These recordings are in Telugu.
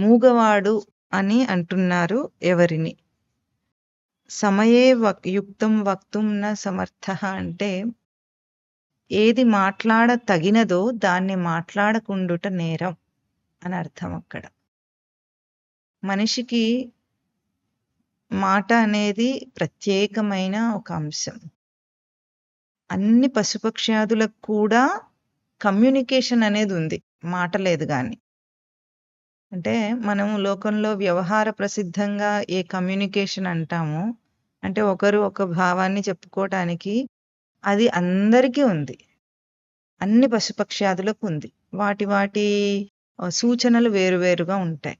మూగవాడు అని అంటున్నారు ఎవరిని? సమయే వక్ యుక్తం వక్తుం న సమర్థ అంటే ఏది మాట్లాడ తగినదో దాన్ని మాట్లాడకుండుట నేరం అని అర్థం అక్కడ. మనిషికి మాట అనేది ప్రత్యేకమైన ఒక అంశం. అన్ని పశుపక్ష్యాదులకు కూడా కమ్యూనికేషన్ అనేది ఉంది. మాట లేదు కానీ అంటే మనం లోకంలో వ్యవహార ప్రసిద్ధంగా ఏ కమ్యూనికేషన్ అంటామో అంటే ఒకరు ఒక భావాన్ని చెప్పుకోవటానికి అది అందరికీ ఉంది. అన్ని పశుపక్ష్యాదులకు ఉంది. వాటి వాటి సూచనలు వేరువేరుగా ఉంటాయి.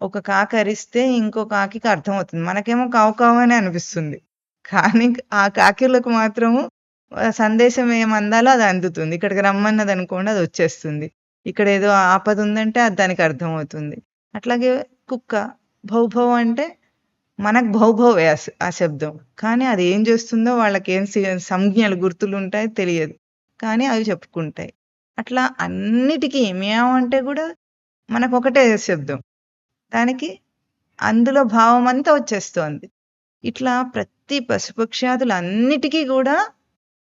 ఒక కాకి అరిస్తే ఇంకో కాకికి అర్థమవుతుంది. మనకేమో కావు కావు అని అనిపిస్తుంది. కానీ ఆ కాకిలకు మాత్రము సందేశం ఏం అందాలో అది అందుతుంది. ఇక్కడికి రమ్మన్నది అనుకోండి అది వచ్చేస్తుంది. ఇక్కడ ఏదో ఆపద ఉందంటే అది దానికి అర్థమవుతుంది అట్లాగే కుక్క భౌభౌ అంటే మనకు భౌభవే ఆ శబ్దం. కానీ అది ఏం చేస్తుందో వాళ్ళకి ఏం సంజ్ఞలు గుర్తులు ఉంటాయి తెలియదు. కానీ అవి చెప్పుకుంటాయి. అట్లా అన్నిటికీ మ్యావ్ అంటే కూడా మనకు ఒకటే శబ్దం. దానికి అందులో భావం అంతా వచ్చేస్తోంది. ఇట్లా ప్రతి పశుపక్ష్యాదులు అన్నిటికీ కూడా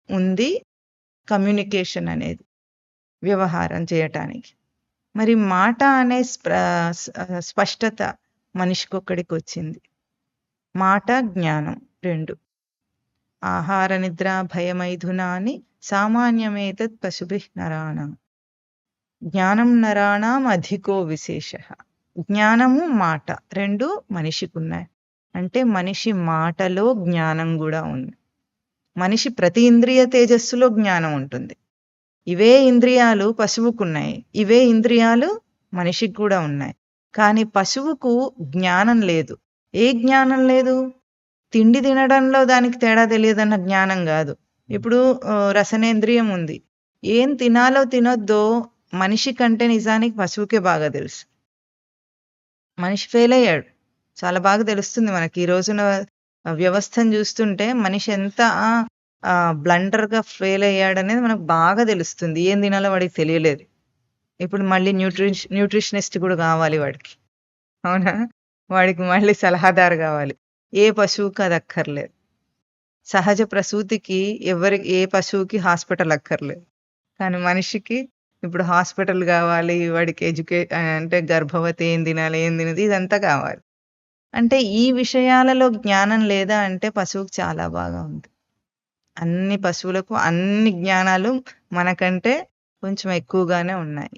ఉంది కమ్యూనికేషన్ అనేది. వ్యవహారం చేయటానికి. మరి మాట అనే స్పష్టత మనిషికొక్కడికి వచ్చింది మాట జ్ఞానం రెండు. ఆహార నిద్ర భయమైధునాని సామాన్యమేతత్ పశుభి నరాణం. జ్ఞానం నరాణం అధికో విశేష. జ్ఞానము మాట రెండు మనిషికి ఉన్నాయి అంటే మనిషి మాటలో జ్ఞానం కూడా ఉంది. మనిషి ప్రతి ఇంద్రియ తేజస్సులో జ్ఞానం ఉంటుంది. ఇవే ఇంద్రియాలు పశువుకున్నాయి. ఇవే ఇంద్రియాలు మనిషికి కూడా ఉన్నాయి. కానీ పశువుకు జ్ఞానం లేదు. ఏ జ్ఞానం లేదు? తిండి తినడంలో దానికి తేడా తెలియదన్న జ్ఞానం కాదు. ఇప్పుడు రసనేంద్రియం ఉంది. ఏం తినాలో తినొద్దో మనిషి కంటే నిజానికి పశువుకే బాగా తెలుసు. మనిషి ఫెయిల్ అయ్యాడు. చాలా బాగా తెలుస్తుంది మనకి. ఈ రోజున వ్యవస్థను చూస్తుంటే మనిషి ఎంత బ్లండర్గా ఫెయిల్ అయ్యాడనేది మనకు బాగా తెలుస్తుంది. ఏం తినాలో వాడికి తెలియలేదు. ఇప్పుడు మళ్ళీ న్యూట్రిష్ న్యూట్రిషనిస్ట్ కూడా కావాలి వాడికి. అవునా? వాడికి మళ్ళీ సలహాదారు కావాలి. ఏ పశువుకి అది అక్కర్లేదు. సహజ ప్రసూతికి ఎవరి ఏ పశువుకి హాస్పిటల్ అక్కర్లేదు. కానీ మనిషికి ఇప్పుడు హాస్పిటల్ కావాలి వాడికి ఎడ్యుకే అంటే గర్భవతి ఏం తినాలి ఏం తినది ఇదంతా కావాలి. అంటే ఈ విషయాలలో జ్ఞానం లేదా అంటే పశువుకి చాలా బాగా ఉంది. అన్ని పశువులకు అన్ని జ్ఞానాలు మనకంటే కొంచెం ఎక్కువగానే ఉన్నాయి.